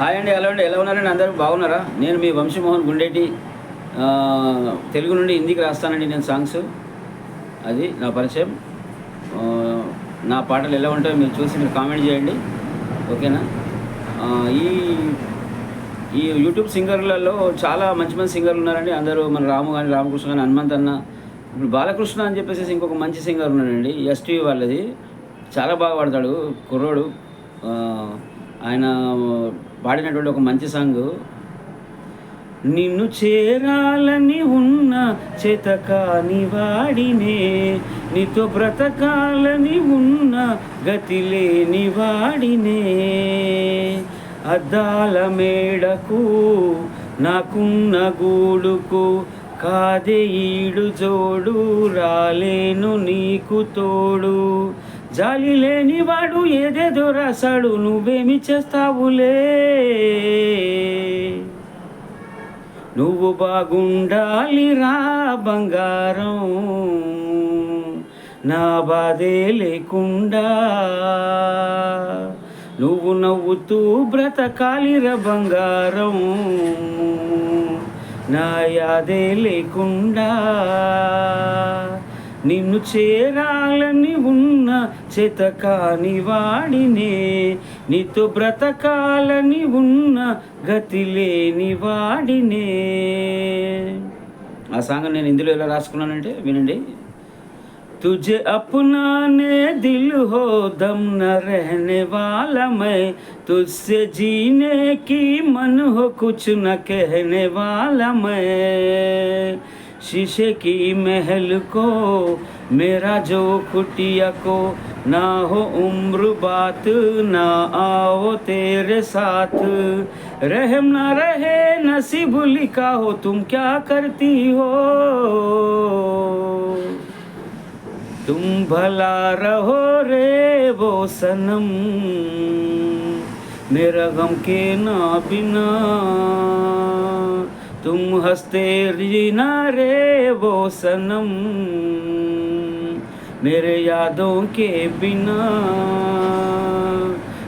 Hi అండి hello అండి. ఎలా ఉన్నారండి? అందరూ బాగున్నారా? నేను మీ వంశీమోహన్ గుండేటి. తెలుగు నుండి హిందీకి రాస్తానండి నేను సాంగ్స్. అది నా పరిచయం. నా పాటలు ఎలా ఉంటాయో మీరు చూసి మీరు కామెంట్ చేయండి. ఓకేనా? ఈ ఈ యూట్యూబ్ సింగర్లలో చాలా మంచి మంచి సింగర్లు ఉన్నారండి. అందరూ మన రాము కానీ రామకృష్ణ కానీ హనుమంత్ అన్న ఇప్పుడు బాలకృష్ణ అని చెప్పేసి ఇంకొక మంచి సింగర్ ఉన్నాడండి. ఎస్టీవీ వాళ్ళది. చాలా బాగా పాడతాడు. కుర్రోడు. ఆయన పాడినటువంటి ఒక మంచి సాంగ్. నిన్ను చేరాలని ఉన్న చేతకాని వాడినే నీతో బ్రతకాలని ఉన్న గతి లేని వాడినే. అద్దాల మేడకు నాకున్న గూడుకు కాదే ఈడు జోడు రాలేను నీకు తోడు. జాలి లేని వాడు ఏదేదో రాశాడు నువ్వేమి చేస్తావులే? నువ్వు బాగుండాలి రా బంగారం నా బాధే లేకుండా. నువ్వు నవ్వుతూ బ్రతకాలిర బంగారం నా యాదే లేకుండా. నిన్ను చేరాలని ఉన్న చేతకాని వాడినే నీతో బ్రతకాలని ఉన్న గతి లేని వాడినే ఆ సాంగ్ నేను ఇందులో ఎలా రాసుకున్నానంటే వినండి तुझे अपना ने दिल हो दम न रहने वाला मैं तुझसे जीने की मन हो कुछ न कहने वाला मैं शीशे की महल को, मेरा जो कुटिया को, ना हो उम्र बात, ना आओ तेरे साथ। रहम ना रहे, नसीब लिखा हो, तुम क्या करती हो? तुम भला रहो रे वो सनम, मेरा गम के ना बिना तुम हंसते जीना रे वो सनम मेरे यादों के बिना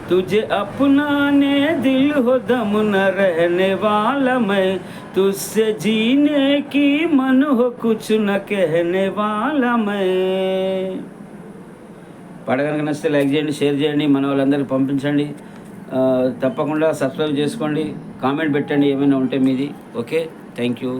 तुझे अपनाने दिल हो दम न रहने वाला मैं तुझसे जीने की मन हो कुछ न कहने वाला मैं పాట కనుక నచ్చితే లైక్ చేయండి షేర్ చేయండి మన వాళ్ళందరికీ పంపించండి ఆ, తప్పకుండా సబ్స్క్రైబ్ చేసుకోండి కామెంట్ పెట్టండి ఏమైనా ఉంటే మీది. Okay thank you.